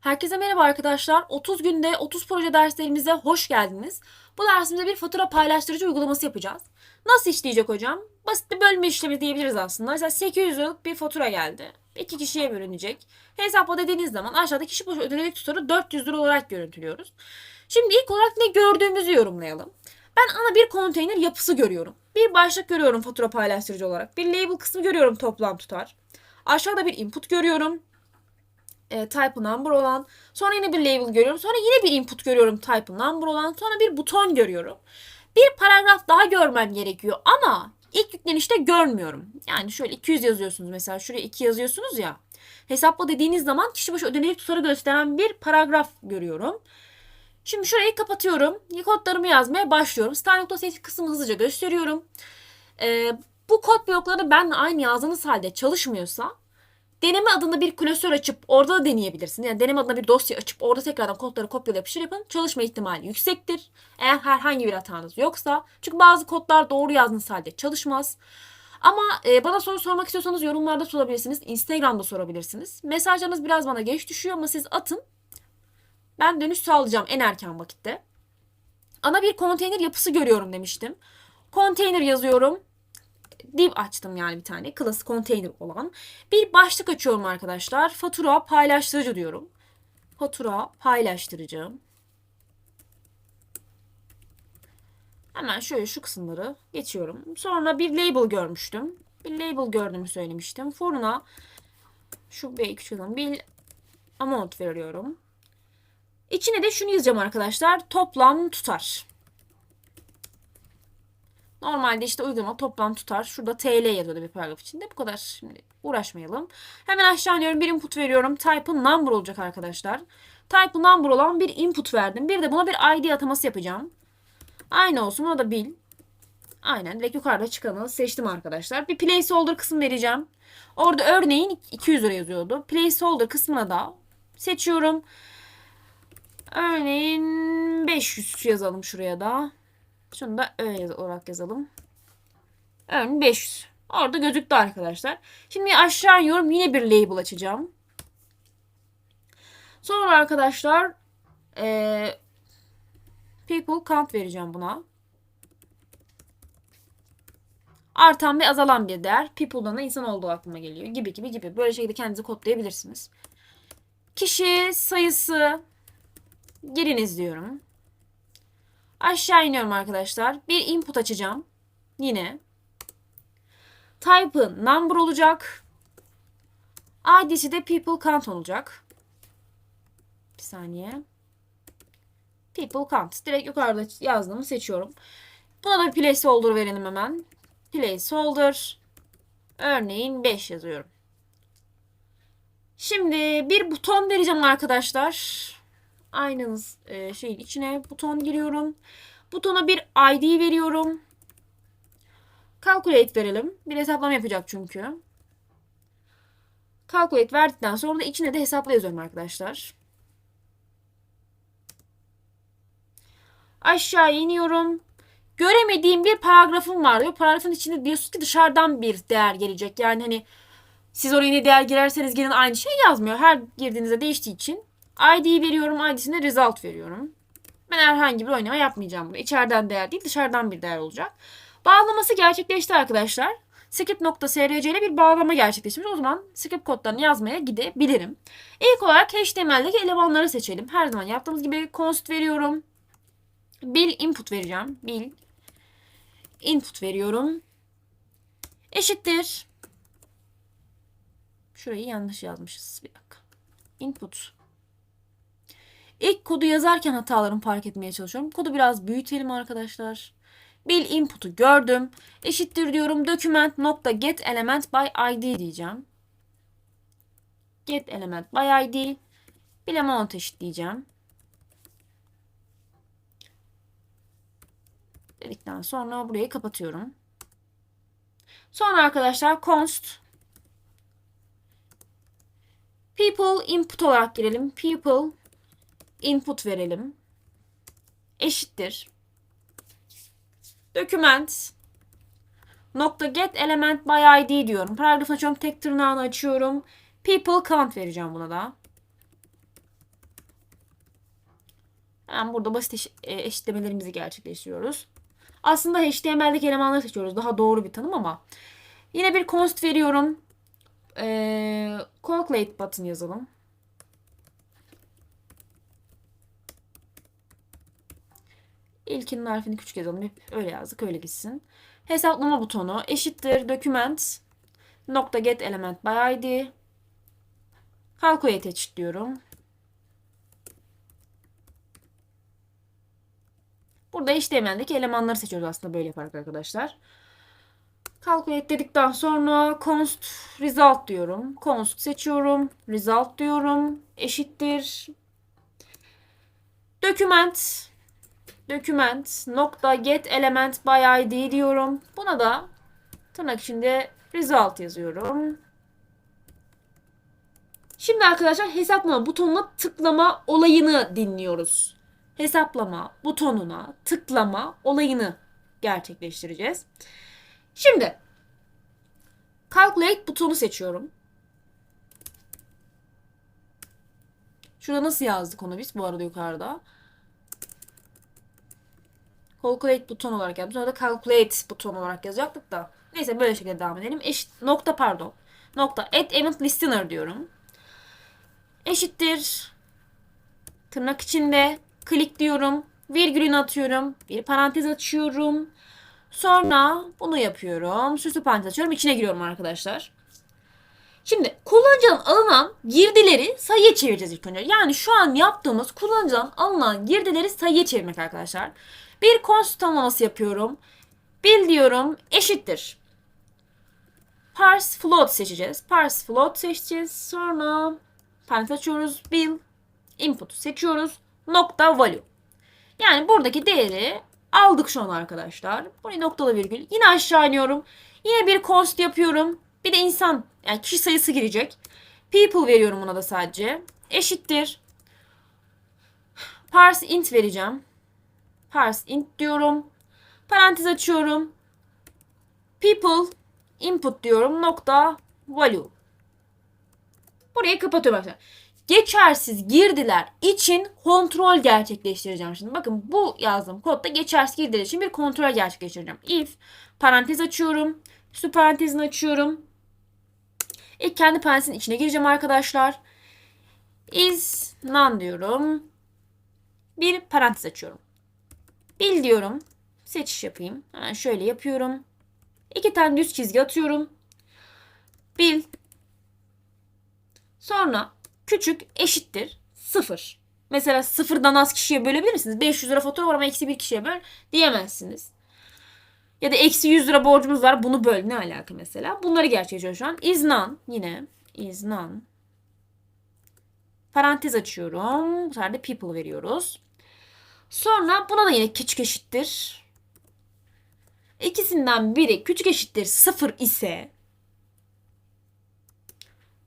Herkese merhaba arkadaşlar. 30 günde 30 proje derslerimize hoş geldiniz. Bu dersimizde bir fatura paylaştırıcı uygulaması yapacağız. Nasıl işleyecek hocam? Basit bir bölme işlemi diyebiliriz aslında. Mesela 800 liralık bir fatura geldi. İki kişiye bölünecek. Hesapla dediğiniz zaman aşağıda kişi başı ödenelik tutarı 400 lira olarak görüntülüyoruz. Şimdi ilk olarak ne gördüğümüzü yorumlayalım. Ben ana bir konteyner yapısı görüyorum. Bir başlık görüyorum fatura paylaştırıcı olarak. Bir label kısmı görüyorum toplam tutar. Aşağıda bir input görüyorum e, type number olan. Sonra yine bir label görüyorum. Sonra yine bir input görüyorum type number olan. Sonra bir buton görüyorum. Bir paragraf daha görmem gerekiyor ama ilk yüklenişte görmüyorum. Yani şöyle 200 yazıyorsunuz mesela. Şuraya 2 yazıyorsunuz ya. Hesapla dediğiniz zaman kişi başı ödenelik tutarı gösteren bir paragraf görüyorum. Şimdi şurayı kapatıyorum. Kodlarımı yazmaya başlıyorum. Style.sh kısmını hızlıca gösteriyorum. Ee, bu kod blokları benle aynı yazdığınız halde çalışmıyorsa deneme adında bir klasör açıp orada da deneyebilirsin. Yani deneme adına bir dosya açıp orada tekrardan kodları kopyala yapıştır yapın. Çalışma ihtimali yüksektir. Eğer herhangi bir hatanız yoksa. Çünkü bazı kodlar doğru yazdığınız halde çalışmaz. Ama e, bana soru sormak istiyorsanız yorumlarda sorabilirsiniz. Instagram'da sorabilirsiniz. Mesajlarınız biraz bana geç düşüyor ama siz atın. Ben dönüş sağlayacağım en erken vakitte. Ana bir konteyner yapısı görüyorum demiştim. Konteyner yazıyorum div açtım yani bir tane. Class container olan. Bir başlık açıyorum arkadaşlar. Fatura paylaştırıcı diyorum. Fatura paylaştırıcı. Hemen şöyle şu kısımları geçiyorum. Sonra bir label görmüştüm. Bir label gördüğümü söylemiştim. Foruna şu B küçük bir amount veriyorum. İçine de şunu yazacağım arkadaşlar. Toplam tutar. Normalde işte uygulama toplam tutar. Şurada TL yazıyordu bir paragraf içinde. Bu kadar şimdi uğraşmayalım. Hemen aşağı iniyorum. Bir input veriyorum. Type'ı number olacak arkadaşlar. Type'ı number olan bir input verdim. Bir de buna bir ID ataması yapacağım. Aynı olsun. Ona da bil. Aynen. Direkt yukarıda çıkanı seçtim arkadaşlar. Bir placeholder kısmı vereceğim. Orada örneğin 200 lira yazıyordu. Placeholder kısmına da seçiyorum. Örneğin 500 yazalım şuraya da. Şunu da öyle olarak yazalım. Örneğin 500. Orada gözüktü arkadaşlar. Şimdi aşağı iniyorum. Yine bir label açacağım. Sonra arkadaşlar ee, people count vereceğim buna. Artan ve azalan bir değer. People'dan da insan olduğu aklıma geliyor. Gibi gibi gibi. Böyle şekilde kendinizi kodlayabilirsiniz. Kişi sayısı giriniz diyorum. Aşağı iniyorum arkadaşlar. Bir input açacağım. Yine. Type'ı number olacak. ID'si de people count olacak. Bir saniye. People count. Direkt yukarıda yazdığımı seçiyorum. Buna da placeholder verelim hemen. Placeholder. Örneğin 5 yazıyorum. Şimdi bir buton vereceğim arkadaşlar aynanız e, şeyin içine buton giriyorum. Butona bir ID veriyorum. Calculate verelim. Bir hesaplama yapacak çünkü. Calculate verdikten sonra da içine de hesapla yazıyorum arkadaşlar. Aşağı iniyorum. Göremediğim bir paragrafım var diyor. Paragrafın içinde diyorsunuz ki dışarıdan bir değer gelecek. Yani hani siz oraya ne değer girerseniz girin aynı şey yazmıyor. Her girdiğinizde değiştiği için ID'yi veriyorum. ID'sine result veriyorum. Ben herhangi bir oynama yapmayacağım bunu. İçeriden değer değil dışarıdan bir değer olacak. Bağlaması gerçekleşti arkadaşlar. Script.src ile bir bağlama gerçekleşmiş. O zaman script kodlarını yazmaya gidebilirim. İlk olarak HTML'deki elemanları seçelim. Her zaman yaptığımız gibi const veriyorum. Bil input vereceğim. Bil input veriyorum. Eşittir. Şurayı yanlış yazmışız. Bir dakika. Input İlk kodu yazarken hatalarımı fark etmeye çalışıyorum. Kodu biraz büyütelim arkadaşlar. Bil input'u gördüm. Eşittir diyorum. Document nokta get element by id diyeceğim. Get element by id. Bil amount eşitleyeceğim. Dedikten sonra burayı kapatıyorum. Sonra arkadaşlar const people input olarak girelim. People input verelim. Eşittir. Document nokta get element by id diyorum. Paragraf açıyorum. Tek tırnağını açıyorum. People count vereceğim buna da. Hemen burada basit eş- e, eşitlemelerimizi gerçekleştiriyoruz. Aslında HTML'deki elemanları seçiyoruz. Daha doğru bir tanım ama. Yine bir const veriyorum. Ee, calculate button yazalım. İlkinin harfini küçük yazalım. Hep öyle yazdık. Öyle gitsin. Hesaplama butonu eşittir document nokta get element by id calculate eşitliyorum. Burada HTML'deki elemanları seçiyoruz aslında böyle yaparak arkadaşlar. Calculate dedikten sonra const result diyorum. Const seçiyorum. Result diyorum. Eşittir. Document document nokta get element by diyorum. Buna da tırnak içinde result yazıyorum. Şimdi arkadaşlar hesaplama butonuna tıklama olayını dinliyoruz. Hesaplama butonuna tıklama olayını gerçekleştireceğiz. Şimdi calculate butonu seçiyorum. Şurada nasıl yazdık onu biz bu arada yukarıda? Calculate buton olarak yazdık. Sonra da calculate buton olarak yazacaktık da. Neyse böyle şekilde devam edelim. Eşit, nokta pardon. Nokta add event listener diyorum. Eşittir. Tırnak içinde klik diyorum. Virgülünü atıyorum. Bir parantez açıyorum. Sonra bunu yapıyorum. Süslü parantez açıyorum. İçine giriyorum arkadaşlar. Şimdi kullanıcıdan alınan girdileri sayıya çevireceğiz ilk önce. Yani şu an yaptığımız kullanıcıdan alınan girdileri sayıya çevirmek arkadaşlar. Bir const tanımlaması yapıyorum. Bil diyorum eşittir. Parse float seçeceğiz. Parse float seçeceğiz. Sonra parantez açıyoruz. Bil input seçiyoruz. Nokta value. Yani buradaki değeri aldık şu an arkadaşlar. Buraya noktalı virgül. Yine aşağı iniyorum. Yine bir const yapıyorum. Bir de insan yani kişi sayısı girecek. People veriyorum buna da sadece. Eşittir. Parse int vereceğim. Parse int diyorum. Parantez açıyorum. People input diyorum. Nokta value. Burayı kapatıyorum arkadaşlar. Geçersiz girdiler için kontrol gerçekleştireceğim şimdi. Bakın bu yazdığım kodda geçersiz girdiler için bir kontrol gerçekleştireceğim. If parantez açıyorum. Üstü parantezini açıyorum. İlk kendi parantezin içine gireceğim arkadaşlar. Is none diyorum. Bir parantez açıyorum. Bil diyorum. Seçiş yapayım. Hemen şöyle yapıyorum. İki tane düz çizgi atıyorum. Bil. Sonra küçük eşittir sıfır. Mesela sıfırdan az kişiye bölebilir misiniz? 500 lira fatura var ama eksi bir kişiye böl diyemezsiniz. Ya da eksi 100 lira borcumuz var bunu böl ne alaka mesela. Bunları gerçekleşiyor şu an. Is none yine is none. Parantez açıyorum. Bu sefer de people veriyoruz. Sonra buna da yine küçük eşittir. İkisinden biri küçük eşittir sıfır ise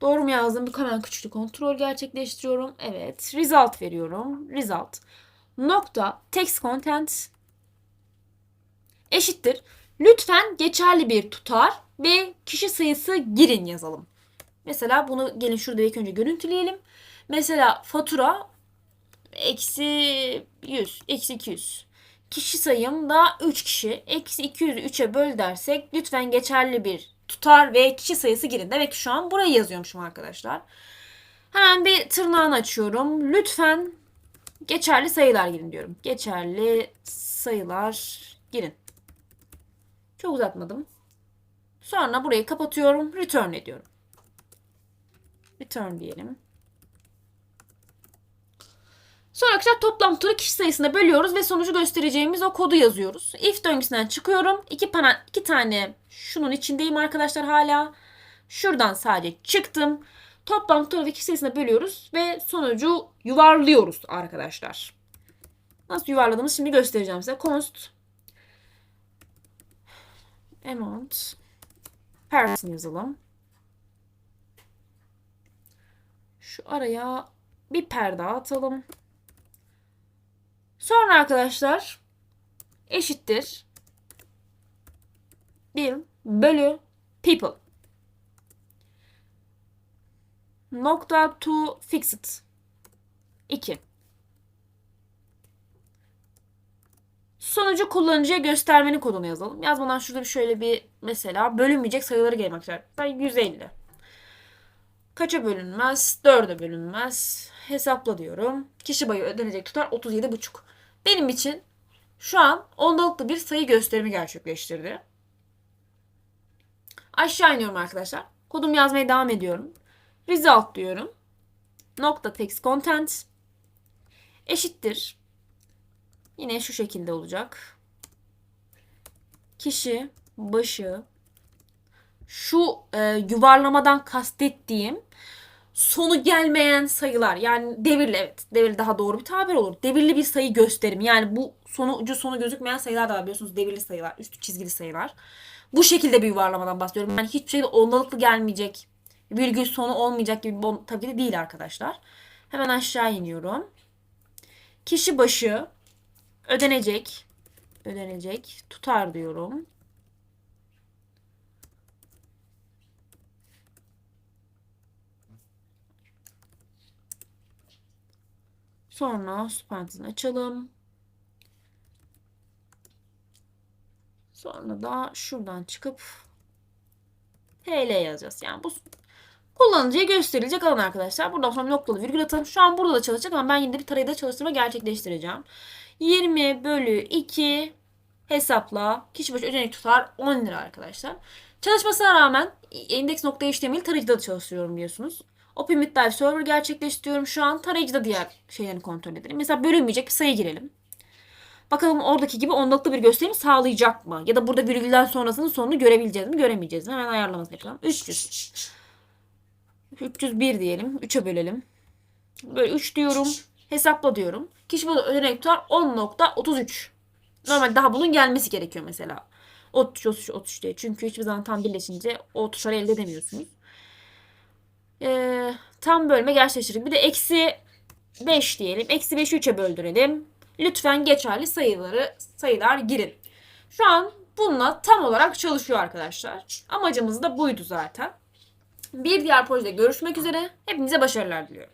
Doğru mu yazdım? Bir hemen küçüklük kontrol gerçekleştiriyorum. Evet. Result veriyorum. Result. Nokta text content eşittir. Lütfen geçerli bir tutar ve kişi sayısı girin yazalım. Mesela bunu gelin şurada ilk önce görüntüleyelim. Mesela fatura eksi 100, eksi 200. Kişi sayım da 3 kişi. Eksi 200'ü 3'e böl dersek lütfen geçerli bir tutar ve kişi sayısı girin. Demek ki şu an burayı yazıyormuşum arkadaşlar. Hemen bir tırnağını açıyorum. Lütfen geçerli sayılar girin diyorum. Geçerli sayılar girin. Çok uzatmadım. Sonra burayı kapatıyorum. Return ediyorum. Return diyelim. Sonra arkadaşlar toplam turu kişi sayısına bölüyoruz ve sonucu göstereceğimiz o kodu yazıyoruz. If döngüsünden çıkıyorum. İki, pana, iki tane şunun içindeyim arkadaşlar hala. Şuradan sadece çıktım. Toplam turu ve kişi sayısına bölüyoruz ve sonucu yuvarlıyoruz arkadaşlar. Nasıl yuvarladığımızı şimdi göstereceğim size. Const amount person yazalım. Şu araya bir perde atalım. Sonra arkadaşlar eşittir 1 bölü people nokta to fixed 2 Sonucu kullanıcıya göstermenin kodunu yazalım. Yazmadan şurada bir şöyle bir mesela bölünmeyecek sayıları gelmek üzere. Mesela 150. Kaça bölünmez? 4'e bölünmez. Hesapla diyorum. Kişi başı ödenecek tutar 37,5. Benim için şu an ondalıklı bir sayı gösterimi gerçekleştirdi. Aşağı iniyorum arkadaşlar. Kodumu yazmaya devam ediyorum. Result diyorum. Nokta text content eşittir. Yine şu şekilde olacak. Kişi başı şu e, yuvarlamadan kastettiğim sonu gelmeyen sayılar yani devirli evet devirli daha doğru bir tabir olur. Devirli bir sayı gösterimi yani bu sonu ucu sonu gözükmeyen sayılar da var biliyorsunuz devirli sayılar üstü çizgili sayılar. Bu şekilde bir yuvarlamadan bahsediyorum. Yani hiçbir şeyde ondalıklı gelmeyecek virgül sonu olmayacak gibi tabii ki de değil arkadaşlar. Hemen aşağı iniyorum. Kişi başı ödenecek ödenecek tutar diyorum. Sonra süparantezini açalım. Sonra da şuradan çıkıp TL yazacağız. Yani bu kullanıcıya gösterilecek alan arkadaşlar. Buradan sonra noktalı virgül atalım. Şu an burada da çalışacak ama ben yine de bir tarayıda çalıştırma gerçekleştireceğim. 20 bölü 2 hesapla kişi başı ödenek tutar 10 lira arkadaşlar. Çalışmasına rağmen index.html tarayıcıda da çalıştırıyorum biliyorsunuz. Open with Dive Server gerçekleştiriyorum şu an. Tarayıcıda diğer şeylerini kontrol edelim. Mesela bölünmeyecek bir sayı girelim. Bakalım oradaki gibi ondalıklı bir gösterim sağlayacak mı? Ya da burada virgülden sonrasının sonunu görebileceğiz mi? Göremeyeceğiz mi? Hemen ayarlamasını yapalım. 300. 301 diyelim. 3'e bölelim. Böyle 3 diyorum. Hesapla diyorum. Kişi başı ödenek tutar 10.33. Normal daha bunun gelmesi gerekiyor mesela. 33, 33, 33 diye. Çünkü hiçbir zaman tam birleşince o tuşları elde edemiyorsunuz. Ee, tam bölme gerçekleştirdik. Bir de eksi 5 diyelim. Eksi 5'i 3'e böldürelim. Lütfen geçerli sayıları sayılar girin. Şu an bununla tam olarak çalışıyor arkadaşlar. Amacımız da buydu zaten. Bir diğer projede görüşmek üzere. Hepinize başarılar diliyorum.